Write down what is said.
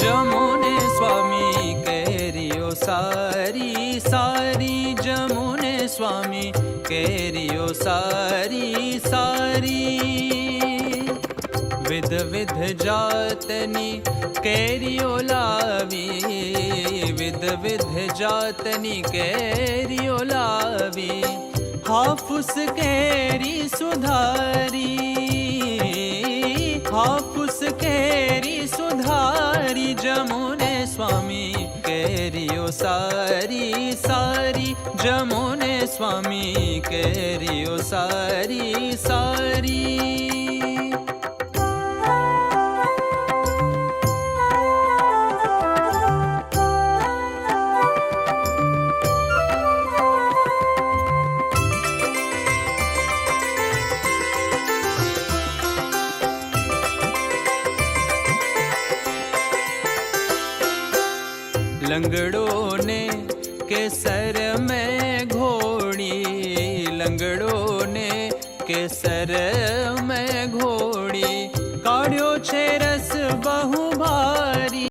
જમુને સ્વામી કેરીઓ સારી સારી જમુને સ્વામી કેરીઓ સારી સારી. વિધ વિધ જાતની કેરીઓ લાવી, વિધ વિધ જાતની કેરીઓ લાવી, હાફુસ કેરી સુધારી, હાફુસ કેરી સુધારી. જમુને સ્વામી કેરીઓ સારી સારી. જમુને સ્વામી કેરીઓ સારી સારી. લંગડો ને કેસર મેં ઘોડી લંગડો ને કેસર મેં ઘોડી કાઢ્યો છે રસ બહુ